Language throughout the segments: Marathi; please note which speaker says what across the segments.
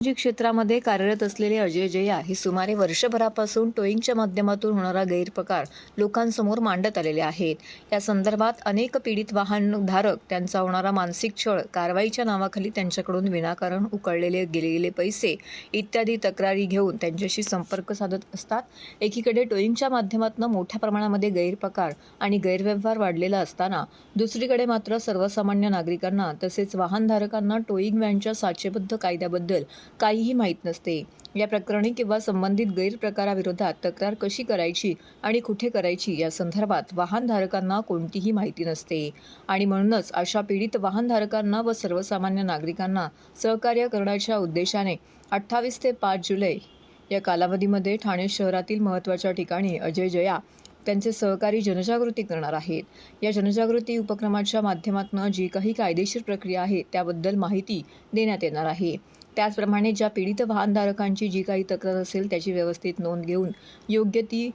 Speaker 1: जी क्षेत्रामध्ये कार्यरत असलेले अजय जया हे सुमारे वर्षभरापासून टोईंगच्या माध्यमातून होणारा गैरप्रकार लोकांसमोर मांडत आलेले आहेत. या संदर्भात अनेक पीडित वाहनधारक त्यांचा होणारा मानसिक छळ कारवाईच्या नावाखाली त्यांच्याकडून विनाकारण उकळलेले गेलेले पैसे इत्यादी तक्रारी घेऊन त्यांच्याशी संपर्क साधत असतात. एकीकडे टोईंगच्या माध्यमातून मोठ्या प्रमाणामध्ये गैरप्रकार आणि गैरव्यवहार वाढलेला असताना दुसरीकडे मात्र सर्वसामान्य नागरिकांना तसेच वाहनधारकांना टोईंग व्हॅनच्या साचेबद्ध कायद्याबद्दल काहीही माहीत नसते. या प्रकरणी किंवा संबंधित गैरप्रकाराविरोधात तक्रार कशी करायची आणि कुठे करायची या संदर्भात वाहनधारकांना कोणतीही माहिती नसते. आणि म्हणूनच अशा पीडित वाहनधारकांना व सर्वसामान्य नागरिकांना सहकार्य करण्याच्या उद्देशाने अठ्ठावीस ते पाच जुलै या कालावधीमध्ये ठाणे शहरातील महत्त्वाच्या ठिकाणी अजय जया त्यांचे सहकारी जनजागृती करणार आहेत. या जनजागृती उपक्रमाच्या माध्यमातून जी काही कायदेशीर प्रक्रिया आहे त्याबद्दल माहिती देण्यात येणार आहे. त्याचप्रमाणे ज्या पीडित वाहनधारकांची जी काही तक्रार असेल त्याची व्यवस्थित नोंद घेऊन योग्य ती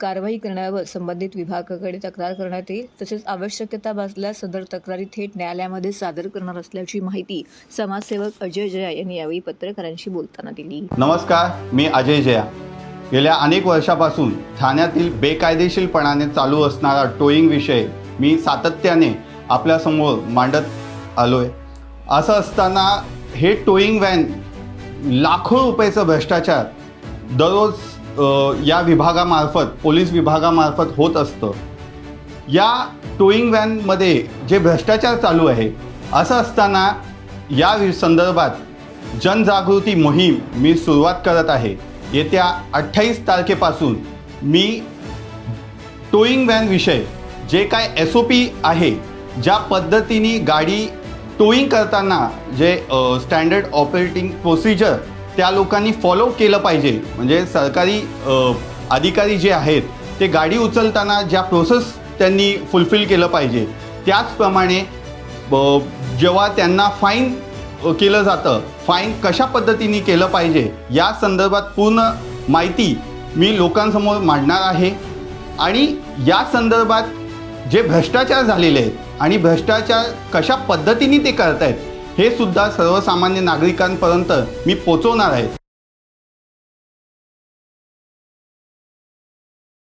Speaker 1: कारवाई करण्यावर संबंधित विभागाकडे तक्रार करण्यात येईल. तसेच आवश्यकता भासल्यास सदर तक्रारी थेट न्यायालयामध्ये सादर करणार असल्याची माहिती समाजसेवक अजय जया यांनी यावेळी पत्रकारांशी बोलताना दिली.
Speaker 2: नमस्कार मी अजय जया. गेल्या अनेक वर्षापासून ठाण्यातील बेकायदेशीरपणाने चालू असणारा टोईंग विषय मी सातत्याने आपल्यासमोर मांडत आलो आहे असं असताना हे टोईंग व्हॅन लाखो रुपयाचं भ्रष्टाचार दररोज या विभागामार्फत पोलीस विभागामार्फत होत असतं. या टोईंग व्हॅनमध्ये जे भ्रष्टाचार चालू आहे असं असताना या संदर्भात जनजागृती मोहीम मी सुरुवात करत आहे. येत्या अठ्ठावीस तारखेपासून मी टोईंग व्हॅन विषय जे काय एस ओ पी आहे ज्या पद्धतीने गाडी टोईंग करताना जे स्टँडर्ड ऑपरेटिंग प्रोसिजर त्या लोकांनी फॉलो केलं पाहिजे. म्हणजे सरकारी अधिकारी जे आहेत ते गाडी उचलताना ज्या प्रोसेस त्यांनी फुलफिल केलं पाहिजे. त्याचप्रमाणे जेव्हा त्यांना फाईन केलं जातं. फाईन कशा पद्धतीने केलं पाहिजे या संदर्भात पूर्ण माहिती मी लोकांसमोर मांडणार आहे. आणि या संदर्भात जे भ्रष्टाचार झालेले आहेत आणि भ्रष्टाचार कशा पद्धतीने ते करत आहेत हे सुद्धा सर्वसामान्य नागरिकांपर्यंत मी पोचवणार आहे.